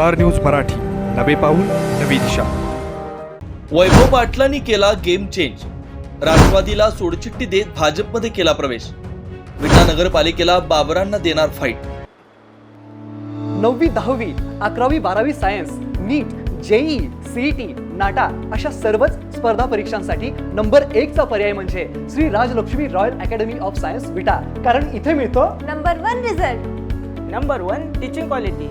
Star news Marathi. नवे पाऊल नवी दिशा. वैभव पाटलांनी केला गेम चेंज राष्ट्रवादीला सोडचिठ्ठी देत भाजपमध्ये केला प्रवेश. विटा नगरपालिकेला बाबरांना देणार फाईट नववी दहावी अकरावी बारावी science NEET JEE CET NATA अशा सर्वच स्पर्धा परीक्षांसाठी नंबर एकचा पर्याय म्हणजे Shri Rajlakshmi royal academy of science Vita. कारण इथे मिळतो number one result. Number one teaching quality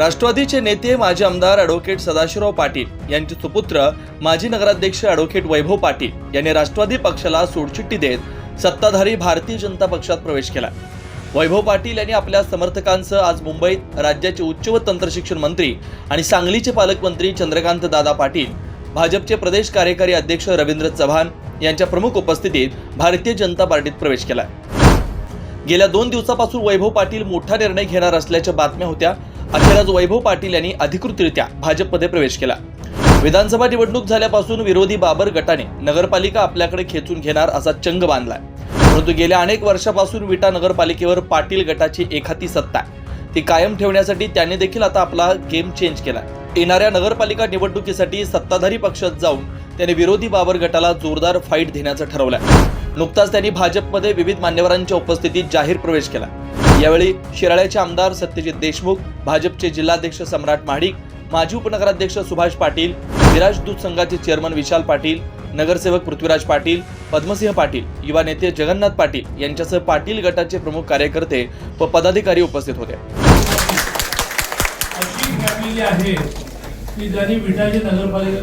राष्ट्रवादीचे नेते माजी आमदार ॲडव्होकेट सदाशिवराव पाटील यांचे सुपुत्र माजी नगराध्यक्ष ॲडव्होकेट वैभव पाटील यांनी राष्ट्रवादी पक्षाला सोडचिठ्ठी देत सत्ताधारी भारतीय जनता पक्षात प्रवेश केला. वैभव पाटील यांनी आपल्या समर्थकांसह आज मुंबईत राज्याचे उच्च व तंत्रशिक्षण मंत्री आणि सांगलीचे पालकमंत्री चंद्रकांत दादा पाटील भाजपचे प्रदेश कार्यकारी अध्यक्ष रवींद्र चव्हाण यांच्या प्रमुख उपस्थितीत भारतीय जनता पार्टीत प्रवेश केला. गेल्या दोन दिवसापासून वैभव पाटील मोठा निर्णय घेणार असल्याच्या बातम्या होत्या. अखेर आज वैभव पाटील यांनी अधिकृतरित्या भाजपमध्ये प्रवेश केला. विधानसभा निवडणूक झाल्यापासून विरोधी बाबर गटाने नगरपालिका आपल्याकडे खेचून घेणार असा चंग बांधलाय. परंतु गेल्या अनेक वर्षापासून विटा नगरपालिकेवर पाटील गटाची एखाती सत्ता आहे. ती कायम ठेवण्यासाठी त्यांनी देखील आता आपला गेम चेंज केला येणाऱ्या नगरपालिका निवडणुकीसाठी सत्ताधारी पक्षात जाऊन त्यांनी विरोधी बाबर गटाला जोरदार फाईट देण्याचं ठरवलं नुकताच त्यांनी भाजपमध्ये विविध मान्यवरांच्या उपस्थितीत जाहीर प्रवेश केला. यावेळी शिराळ्याचे आमदार सत्यजित देशमुख भाजपचे जिल्हाध्यक्ष सम्राट महाडिक माजी उपनगराध्यक्ष सुभाष पाटील विराज दूत संघाचे चेअरमन विशाल पाटील नगरसेवक पृथ्वीराज पाटील पद्मसिंह पाटील युवा नेते जगन्नाथ पाटील यांच्यासह पाटील गटाचे प्रमुख कार्यकर्ते व पदाधिकारी उपस्थित होते. आहे की ज्यांनी विटाची नगरपालिका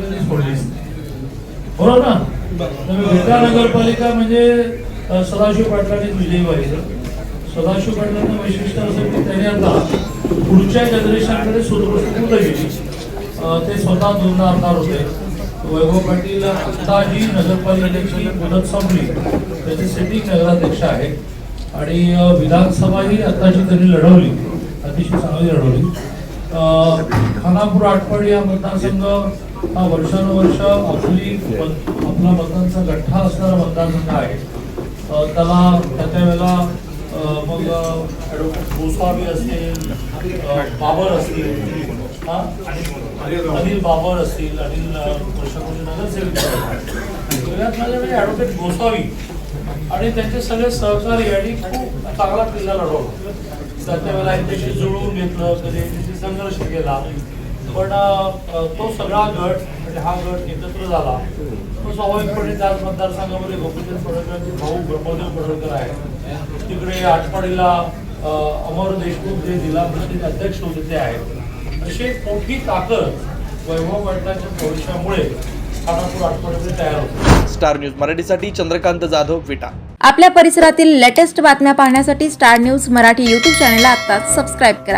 बरोबर हो ना? विटा नगरपालिका म्हणजे सदाशिव पाटलांनी विजयी व्हायचं सदाशिव वैशिष्ट्य असं की त्याने आता पुढच्या जनरेशनकडे सुरक्षित गेली ते स्वतः दोन आणणार होते. वैभव पाटील आता जी नगरपालिकेची मुदत संपली. त्याचे सिटिंग नगराध्यक्ष आहे आणि विधानसभा ही आताची त्यांनी लढवली. अतिशय चांगली लढवली. खानापूर आठवड या मतदारसंघ हा वर्षानुवर्ष आपली आपला मतांचा गठ्ठा असणारा मतदारसंघ आहे. त्याला त्या वेळेला मग ॲडव्होकेट गोस्वामी असतील बाबर असतील हां? अनिल बाबर असतील अनिल वर्षापूर्वी नगरसेवक होते. सगळ्यात माझ्याकडे ॲडव्होकेट गोस्वामी. आणि त्यांचे सगळे सहकारी आणि खूप चांगला किल्ला लढवला. त्याच्या वेळेला त्यांच्याशी जुळवून घेतलं कधी यांच्याशी संघर्ष केला. पण तो सगळा गट म्हणजे हा गट एकत्र झाला. तो स्वाभाविकपणे त्याच मतदारसंघामध्ये गोपीचंद पडळकर भाऊ ब्रह्मदेव पडळकर आहे तिकडे आटपाडीला अ, अमर देशमुख जे जिल्हा परिषदेचे अध्यक्ष होते ते आहेत. एक मोठी ताकद वैभव पाटलाच्या होते. स्टार न्यूज मराठीसाठी चंद्रकांत जाधव विटा. आपल्या परिसरातील लेटेस्ट बातम्या पाहण्यासाठी स्टार न्यूज मराठी यूट्यूब चॅनलला आत्ताच सबस्क्राईब करा.